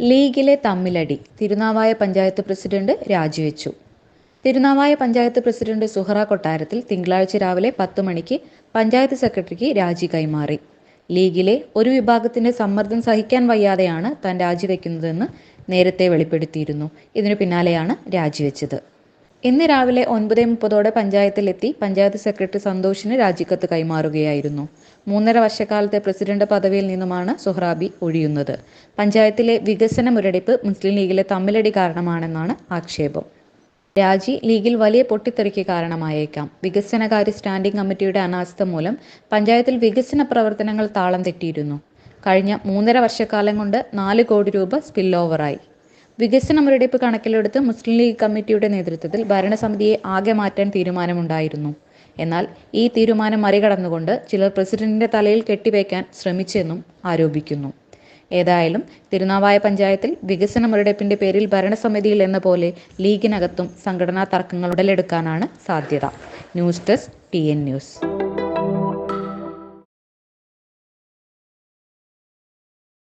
ലീഗിലെ തമ്മിലടി തിരുനാവായ പഞ്ചായത്ത് പ്രസിഡന്റ് രാജിവെച്ചു. തിരുനാവായ പഞ്ചായത്ത് പ്രസിഡന്റ് സുഹറ കൊട്ടാരത്തിൽ തിങ്കളാഴ്ച രാവിലെ പത്ത് മണിക്ക് പഞ്ചായത്ത് സെക്രട്ടറിക്ക് രാജി കൈമാറി. ലീഗിലെ ഒരു വിഭാഗത്തിന്റെ സമ്മർദ്ദം സഹിക്കാൻ വയ്യാതെയാണ് താൻ രാജിവെക്കുന്നതെന്ന് നേരത്തെ വെളിപ്പെടുത്തിയിരുന്നു. ഇതിനു പിന്നാലെയാണ് രാജിവെച്ചത്. ഇന്ന് രാവിലെ ഒൻപത് മുപ്പതോടെ പഞ്ചായത്തിലെത്തി പഞ്ചായത്ത് സെക്രട്ടറി സന്തോഷിന് രാജിക്കത്ത് കൈമാറുകയായിരുന്നു. മൂന്നര വർഷക്കാലത്തെ പ്രസിഡന്റ് പദവിയിൽ നിന്നുമാണ് സുഹ്റാബി ഒഴിയുന്നത്. പഞ്ചായത്തിലെ വികസന മുരടിപ്പ് മുസ്ലിം ലീഗിലെ തമ്മിലടി കാരണമാണെന്നാണ് ആക്ഷേപം. രാജി ലീഗിൽ വലിയ പൊട്ടിത്തെറിക്ക് കാരണമായേക്കാം. വികസനകാര്യ സ്റ്റാൻഡിംഗ് കമ്മിറ്റിയുടെ അനാസ്ഥ മൂലം പഞ്ചായത്തിൽ വികസന പ്രവർത്തനങ്ങൾ താളം തെറ്റിയിരുന്നു. കഴിഞ്ഞ മൂന്നര വർഷക്കാലം കൊണ്ട് നാല് കോടി രൂപ സ്പിൽ ഓവറായി വികസന മുരടിപ്പ് കണക്കിലെടുത്ത് മുസ്ലിം ലീഗ് കമ്മിറ്റിയുടെ നേതൃത്വത്തിൽ ഭരണസമിതിയെ ആകെ മാറ്റാൻ തീരുമാനമുണ്ടായിരുന്നു. എന്നാൽ ഈ തീരുമാനം മറികടന്നുകൊണ്ട് ചിലർ പ്രസിഡന്റിന്റെ തലയിൽ കെട്ടിവയ്ക്കാൻ ശ്രമിച്ചെന്നും ആരോപിക്കുന്നു. ഏതായാലും തിരുനാവായ പഞ്ചായത്തിൽ വികസന മുരടിപ്പിന്റെ പേരിൽ ഭരണസമിതിയിൽ എന്ന പോലെ ലീഗിനകത്തും സംഘടനാ തർക്കങ്ങൾ ഉടലെടുക്കാനാണ് സാധ്യത. News desk T N news.